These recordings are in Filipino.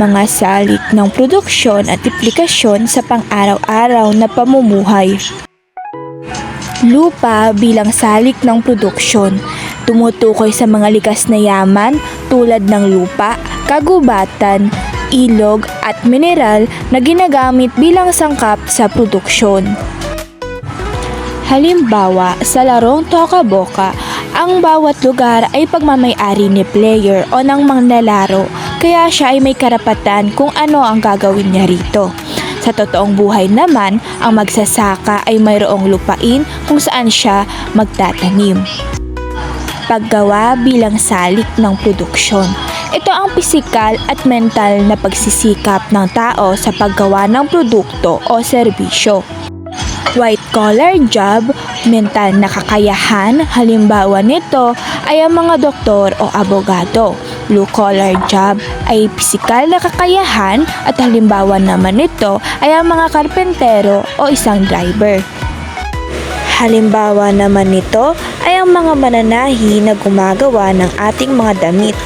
mga salik ng produksyon at implikasyon sa pang-araw-araw na pamumuhay. Lupa bilang salik ng produksyon, tumutukoy sa mga likas na yaman tulad ng lupa, kagubatan, ilog at mineral na ginagamit bilang sangkap sa produksyon. Halimbawa, sa larong Toka-Boka, ang bawat lugar ay pagmamayari ni player o ng manlalaro kaya siya ay may karapatan kung ano ang gagawin niya rito. Sa totoong buhay naman, ang magsasaka ay mayroong lupain kung saan siya magtatanim. Paggawa bilang salik ng produksyon. Ito ang pisikal at mental na pagsisikap ng tao sa paggawa ng produkto o serbisyo. White collar job, mental na kakayahan, halimbawa nito ay ang mga doktor o abogado. Blue collar job ay pisikal na kakayahan at halimbawa naman nito ay ang mga karpentero o isang driver. Halimbawa naman nito ay ang mga mananahi na gumagawa ng ating mga damit.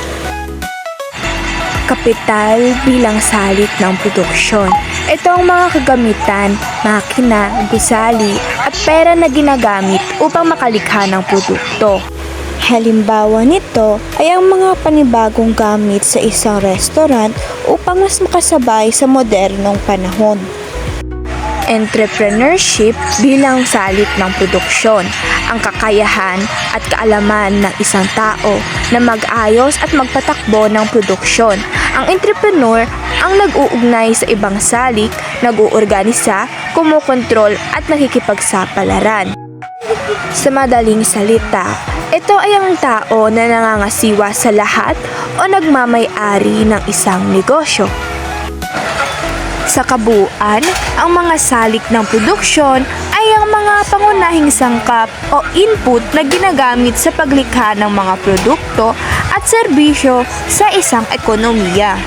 Kapital bilang salik ng produksyon. Ito ang mga kagamitan, makina, gusali at pera na ginagamit upang makalikha ng produkto. Halimbawa nito ay ang mga panibagong gamit sa isang restaurant upang mas makasabay sa modernong panahon. Entrepreneurship bilang salik ng produksyon, ang kakayahan at kaalaman ng isang tao na mag-ayos at magpatakbo ng produksyon. Ang entrepreneur ang nag-uugnay sa ibang salik, nag-uorganisa, kumukontrol at nakikipagsapalaran. Sa madaling salita, ito ay ang tao na nangangasiwa sa lahat o nagmamay-ari ng isang negosyo. Sa kabuuan, ang mga salik ng produksyon ay ang mga pangunahing sangkap o input na ginagamit sa paglikha ng mga produkto at serbisyo sa isang ekonomiya.